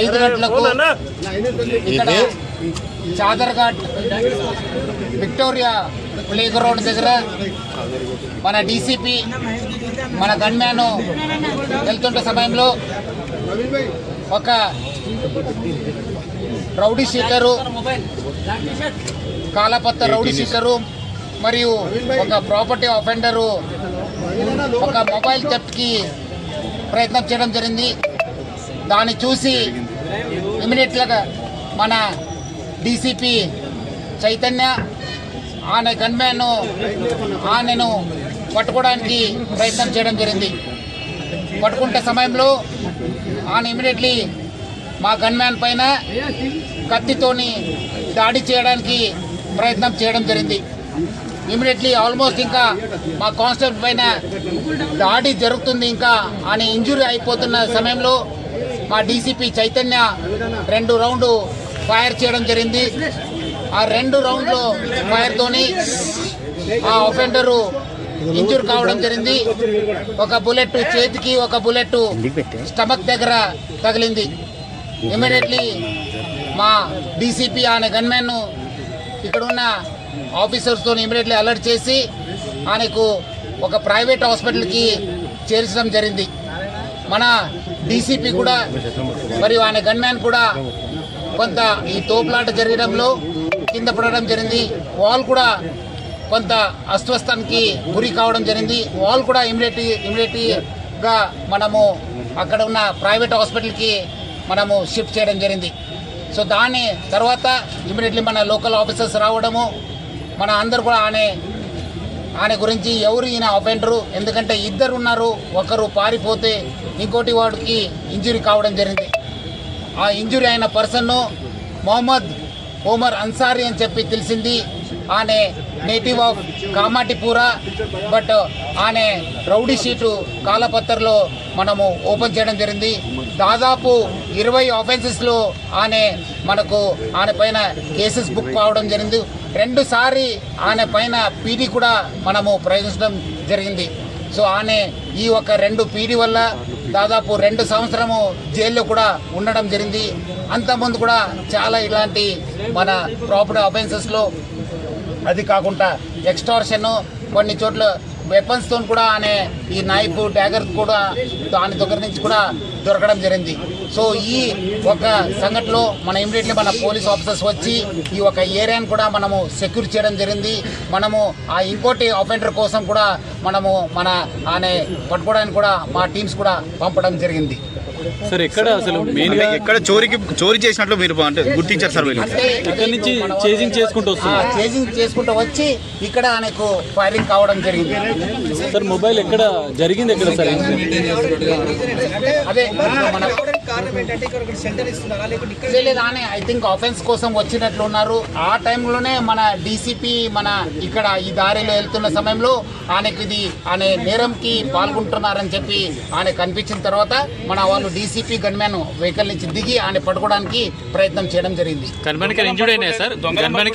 ఐదు గంటలకు ఇక్కడ చాదర్ఘాట్ విక్టోరియా ప్లే గ్రౌండ్ దగ్గర మన డీసీపీ మన గన్మ్యాన్ వెళ్తుంటే సమయంలో ఒక రౌడీ షీటరు కాలపత్త రౌడీ షీటరు మరియు ఒక ప్రాపర్టీ అఫెండరు ఒక మొబైల్ థెఫ్ట్కి ప్రయత్నం చేయడం జరిగింది. దాన్ని చూసి ఇమీడియట్గా మన డీసీపీ చైతన్య ఆమె గన్మ్యాన్ ఆమెను పట్టుకోవడానికి ప్రయత్నం చేయడం జరిగింది. పట్టుకుంటే సమయంలో ఆమె ఇమీడియట్లీ మా గన్మ్యాన్ పైన కత్తితోని దాడి చేయడానికి ప్రయత్నం చేయడం జరిగింది. ఇమీడియట్లీ ఆల్మోస్ట్ ఇంకా మా కాన్స్టేబుల్ పైన దాడి జరుగుతుంది. ఇంకా ఆయన ఇంజురీ అయిపోతున్న సమయంలో మా డీసీపీ చైతన్య రెండు రౌండ్ ఫైర్ చేయడం జరిగింది. ఆ రెండు రౌండ్లు ఫైర్తోని ఆ ఒఫెండరు ఇంజూర్ కావడం జరిగింది. ఒక బుల్లెట్ చేతికి ఒక బుల్లెట్ స్టమక్ దగ్గర తగిలింది. ఇమీడియట్లీ మా డీసీపీ ఆయన గన్మెన్ ఇక్కడ ఉన్న ఆఫీసర్స్తో ఇమీడియట్లీ అలర్ట్ చేసి ఆయనకు ఒక ప్రైవేట్ హాస్పిటల్కి చేర్చడం జరిగింది. మన డీసీపీ కూడా మరియు ఆయన గన్మ్యాన్ కూడా కొంత ఈ తోపులాట జరగడంలో కింద పడడం జరిగింది. వాల్ కూడా కొంత అస్వస్థానికి గురి కావడం జరిగింది. వాల్ కూడా ఇమీడియట్ ఇమీడియట్గా మనము అక్కడ ఉన్న ప్రైవేట్ హాస్పిటల్కి మనము షిఫ్ట్ చేయడం జరిగింది. సో దాని తర్వాత ఇమీడియట్లీ మన లోకల్ ఆఫీసర్స్ రావడము మన అందరు కూడా ఆయన ఆయన గురించి ఎవరు ఈయన అఫెండరు ఎందుకంటే ఇద్దరు ఉన్నారు ఒకరు పారిపోతే ఇంకోటి వాడికి ఇంజురీ కావడం జరిగింది. ఆ ఇంజురీ అయిన పర్సన్ను మొహమ్మద్ ఓమర్ అన్సారీ అని చెప్పి తెలిసింది. ఆనే నేటివ్ ఆఫ్ కామాటిపూర బట్ ఆనే రౌడీ షీటు కాలపత్రలో మనము ఓపెన్ చేయడం జరిగింది. దాదాపు ఇరవై ఆఫెన్సెస్లో ఆనే మనకు ఆయన పైన కేసెస్ బుక్ కావడం జరిగింది. రెండుసారి ఆమె ఆయన పైన పీడీ కూడా మనము ప్రయోగించడం జరిగింది. సో ఆమె ఈ ఒక రెండు పీడీ వల్ల దాదాపు రెండు సంవత్సరము జైల్లో కూడా ఉండడం జరిగింది. అంతకుముందు కూడా చాలా ఇలాంటి మన ప్రాపర్టీ అఫెన్సెస్లో అది కాకుండా ఎక్స్టార్షన్ కొన్ని చోట్ల వెపన్స్తో కూడా ఆయన ఈ నైఫ్ డ్యాగర్ కూడా దాని దగ్గర నుంచి కూడా దొరకడం జరిగింది. సో ఈ ఒక సంఘటనలో మన ఇమీడియట్లీ మన పోలీస్ ఆఫీసర్స్ వచ్చి ఈ ఒక ఏరియాను కూడా మనము సెక్యూర్ చేయడం జరిగింది. మనము ఆ ఇంకోటి అఫెండర్ కోసం కూడా మనము మన ఆమె పట్టుకోవడానికి కూడా మా టీమ్స్ కూడా పంపడం జరిగింది. సార్ ఎక్కడ అసలు మెయిన్ ఎక్కడ చోరీకి చోరీ చేసినట్లు మీరు అంటే గుర్తించారు సార్ వీళ్ళు. ఇక్కడ నుంచి చేజింగ్ చేసుకుంటూ వస్తున్నారు చేజింగ్ చేసుకుంటూ వచ్చి ఇక్కడ ఆయనకు ఫైరింగ్ కావడం జరిగింది. సార్ మొబైల్ ఎక్కడ జరిగింది ఎక్కడ సార్ అదే మన కారణం ఏంటంటే ఇక్కడ ఒకటి సెంటర్ ఇస్తున్నారా? లేకుంటే ఇక్కడ లేదు ఆనే. ఐ థింక్ ఆఫెన్స్ కోసం వచ్చినట్లు ఉన్నారు. ఆ టైంలోనే మన డీసీపీ మన ఇక్కడ ఈ దారిలో వెళ్తున్న సమయంలో ఆయనకి ఇది ఆయన నేరంకి పాల్గొంటున్నారని చెప్పి ఆయన కనిపించిన తర్వాత మన వాళ్ళు డీసీపీ గన్మ్యాన్ వెహికల్ నుంచి దిగి ఆయన పట్టుకోవడానికి ప్రయత్నం చేయడం జరిగింది. గన్మెన్ గన్మెన్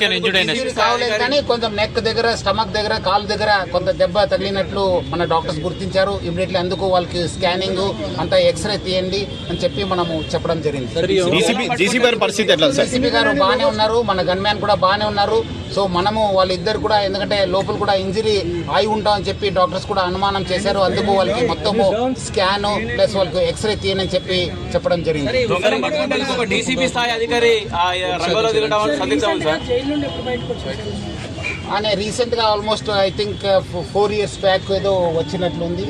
కావలేదు కానీ కొంచెం నెక్ దగ్గర స్టమక్ దగ్గర కాలు దగ్గర కొంత దెబ్బ తగిలినట్లు మన డాక్టర్స్ గుర్తించారు. ఇమీడియట్లీ అందుకు వాళ్ళకి స్కానింగ్ అంతా ఎక్స్రే తీయండి అని చెప్పి మనము చెప్పడం జరిగింది. పరిస్థితి ఎట్లా గారు బాగానే ఉన్నారు మన గన్మ్యాన్ కూడా బాగానే ఉన్నారు. సో మనము వాళ్ళిద్దరు కూడా ఎందుకంటే లోపల కూడా ఇంజరీ అయి ఉంటాం అని చెప్పి డాక్టర్స్ కూడా అనుమానం చేశారు. అందుకు వాళ్ళకి మొత్తము స్కాన్ ప్లస్ వాళ్ళకి ఎక్స్రే తీయని చెప్పి చెప్పడం జరిగింది. డీసీపీ స్థాయి అధికారి రంగంలో దిగడం సార్ ఆయన రీసెంట్గా almost I think four years back ఏదో వచ్చినట్లుంది.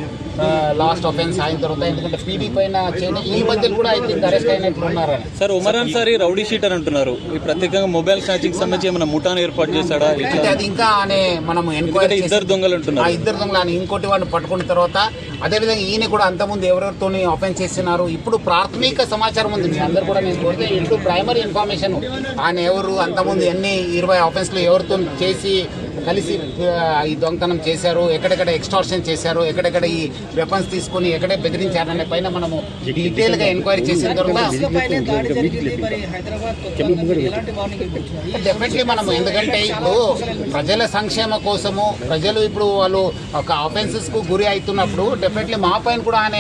లాస్ట్ ఆఫెన్స్ అయిన తర్వాత ఎందుకంటే పీడీ పైన ఈ మధ్యలో కూడా ఐ థింక్ అరెస్ట్ అయినట్లు ఉన్నారు ఆయన sir Umar Ansari rowdy sheeter అంటున్నారు. ఈ ప్రత్యేకంగా మొబైల్ స్నాచింగ్ సంబంధించి ఏమైనా ముఠాను ఏర్పాటు చేశాడా? అది ఇంకా ఆయన మనం ఇద్దరు దొంగలు ఆ ఉంటున్నారు ఇద్దరు దొంగలు ఆయన ఇంకోటి వాడిని పట్టుకున్న తర్వాత అదేవిధంగా ఈయన కూడా అంతకుముందు ఎవరెవరితో ఆఫెన్స్ చేస్తున్నారు? ఇప్పుడు ప్రాథమిక సమాచారం ఉంది. మీ అందరు కూడా నేను కోరితే ఇప్పుడు ప్రైమరీ ఇన్ఫర్మేషన్ ఆయన ఎవరు? అంతకుముందు ఎన్ని ఇరవై ఆఫెన్స్లు ఎవరితో చేసి కలిసి ఈ దొంగతనం చేశారు ఎక్కడెక్కడ ఎక్స్టార్షన్ చేశారు ఎక్కడెక్కడ ఈ వెపన్స్ తీసుకొని ఎక్కడే బెదిరించారనే పైన మనము డీటెయిల్గా ఎంక్వైరీ చేసిన తర్వాత డెఫినెట్లీ మనం ఎందుకంటే ఇప్పుడు ప్రజల సంక్షేమ కోసము ప్రజలు ఇప్పుడు వాళ్ళు ఒక ఆఫెన్సెస్కు గురి అవుతున్నప్పుడు డెఫినెట్లీ మా పైన కూడా ఆయన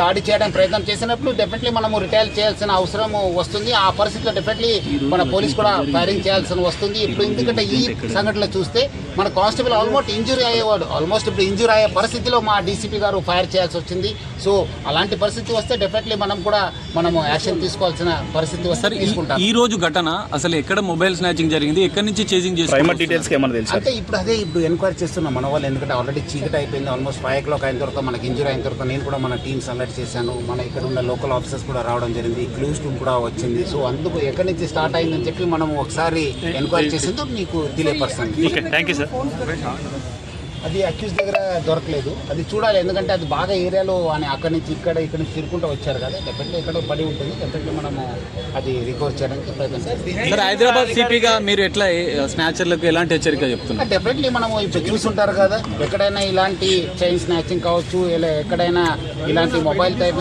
దాడి చేయడానికి ప్రయత్నం చేసినప్పుడు డెఫినెట్లీ మనము రిటైల్ చేయాల్సిన అవసరం వస్తుంది. ఆ పరిస్థితిలో డెఫినెట్లీ మన పోలీస్ కూడా ఫైరింగ్ చేయాల్సిన వస్తుంది. ఇప్పుడు ఎందుకంటే ఈ సంఘటనలో చూస్తే మన కానిస్టేబుల్ ఆల్మోస్ట్ ఇంజురీ అయ్యేవాడు. ఆల్మోస్ట్ ఇప్పుడు ఇంజురీ అయ్యే పరిస్థితిలో మా డీసీపీ గారు ఫైర్ చేయాల్సి వచ్చింది. సో అలాంటి పరిస్థితి వస్తే డెఫినెట్లీ మనం కూడా మనము యాక్షన్ తీసుకోవాల్సిన పరిస్థితి వస్తే ఈ- తీసుకుంటాం. ఈ రోజు ఘటన అసలు ఎక్కడ మొబైల్ స్నాచింగ్ జరిగింది? ఎక్కడి నుంచి చేసింగ్ ప్రైమర్ చేసి డీటెయిల్స్ ఏమన్నా తెలుసా? అంటే ఇప్పుడు అదే ఇప్పుడు ఎంక్వైరీ చేస్తున్నాం మన వాళ్ళు ఎందుకంటే ఆల్రెడీ చీకటి అయిపోయింది. ఆల్మోస్ట్ ఫైవ్ ఓ క్లాక్ అయిన తర్వాత మనకి ఇంజురీ అయిన తర్వాత నేను కూడా మన టీమ్స్ అలర్ట్ చేశాను. మన ఇక్కడ ఉన్న లోకల్ ఆఫీసర్స్ కూడా రావడం జరిగింది. క్లూస్ టీమ్ కూడా వచ్చింది. సో అందుకు ఎక్కడి నుంచి స్టార్ట్ అయిందని చెప్పి మనం ఒకసారి ఎంక్వైరీ చేసేందుకు నీకు తెలియపరుస్తాను ఓకే థ్యాంక్ యూ సార్ అది అక్యూజ్ దగ్గర దొరకలేదు. అది చూడాలి ఎందుకంటే అది బాగా ఏరియాలో అని అక్కడి నుంచి ఇక్కడ ఇక్కడ నుంచి తిరుగుకుంటూ వచ్చారు కదా. డెఫినెట్లీ ఎక్కడో పడి ఉంటుంది. డెఫినెట్లీ మనము అది రికవర్ చేయడానికి ప్రయత్నం చేస్తాం. సార్ హైదరాబాద్ సిపిగా మీరు ఎట్లా స్నాచర్లకు ఎలాంటి హెచ్చరిక చెప్తున్నారు? డెఫినెట్లీ మనము ఇప్పుడు చూసుంటారు కదా. ఎక్కడైనా ఇలాంటి చైన్ స్నాచింగ్ కావచ్చు ఇలా ఎక్కడైనా ఇలాంటి మొబైల్ టైప్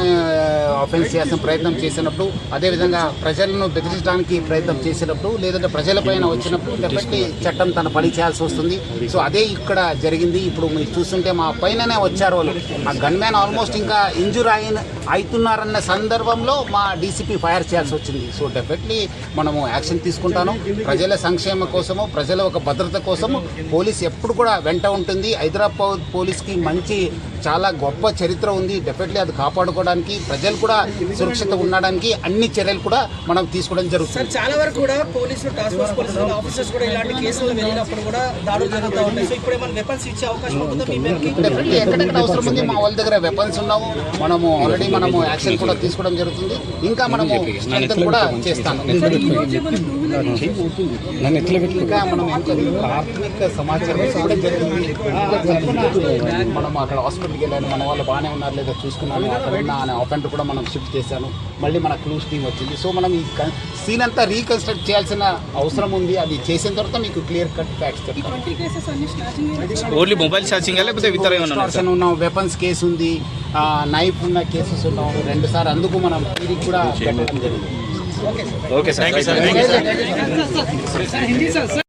ఆఫెన్స్ చేసిన ప్రయత్నం చేసినప్పుడు అదేవిధంగా ప్రజలను బెదిరించడానికి ప్రయత్నం చేసినప్పుడు లేదంటే ప్రజలపైన వచ్చినప్పుడు డెఫినెట్లీ చట్టం తన పని చేయాల్సి వస్తుంది. సో అదే ఇక్కడ జరిగింది. ఇప్పుడు మీరు చూస్తుంటే మా పైననే వచ్చారు వాళ్ళు. ఆ గన్ మ్యాన్ ఆల్మోస్ట్ ఇంకా ఇంజూర్ అయిన అవుతున్నారన్న సందర్భంలో మా డీసీపీ ఫైర్ చేయాల్సి వచ్చింది. సో డెఫినెట్లీ మనము యాక్షన్ తీసుకుంటాను. ప్రజల సంక్షేమ కోసము ప్రజల ఒక భద్రత కోసము పోలీస్ ఎప్పుడు కూడా వెంట ఉంటుంది. హైదరాబాద్ పోలీస్కి మంచి చాలా గొప్ప చరిత్ర ఉంది. డెఫినెట్లీ అది కాపాడుకోవడానికి ప్రజలు కూడా సురక్షిత ఉండడానికి అన్ని చర్యలు కూడా మనం తీసుకోవడం జరుగుతుంది. చాలా వరకు కూడా పోలీసులు టాస్క్ ఫోర్స్ పోలీసులు ఆఫీసర్స్ కూడా ఇలాంటి కేసులు వెళ్ళినప్పుడు కూడా దాడులు జరుగుతూ ఉంటాయి. సో ఇప్పుడు ఏమైనా వెపన్స్ ఇచ్చే అవకాశం ఉంటుందా? మీ ఎక్కడెక్కడ అవసరం ఉంది? మా వాళ్ళ దగ్గర వెపన్స్ ఉన్నాము. మనము ఆల్రెడీ మనము యాక్షన్ కూడా తీసుకోవడం జరుగుతుంది. ఇంకా మనము కూడా చేస్తాము ఇంకా మనం ప్రాథమిక సమాచారం కూడా జరిగింది మనం అక్కడ హాస్పిటల్కి వెళ్ళాను. మన వాళ్ళు బాగానే ఉన్నారు లేదా చూసుకున్నాను. అక్కడ ఉన్న ఆయన ఆఫెండర్ కూడా మనం షిఫ్ట్ చేశాను. మళ్ళీ మన క్లూస్ టీమ్ వచ్చింది. సో మనం ఈ సీన్ అంతా రీకన్స్ట్రక్ట్ చేయాల్సిన అవసరం ఉంది. అది చేసిన తర్వాత మీకు క్లియర్ కట్ ఫ్యాక్ట్స్ చెప్తాను. ఓన్లీ మొబైల్ ఛార్జింగ్ లేకపోతే వెపన్స్ కేసు ఉంది. నైఫ్ ఉన్న కేసెస్ ఉన్నాం రెండు సార్లు అందుకు మనం ఇది కూడా పెట్టడం జరిగింది okay sir thank you sir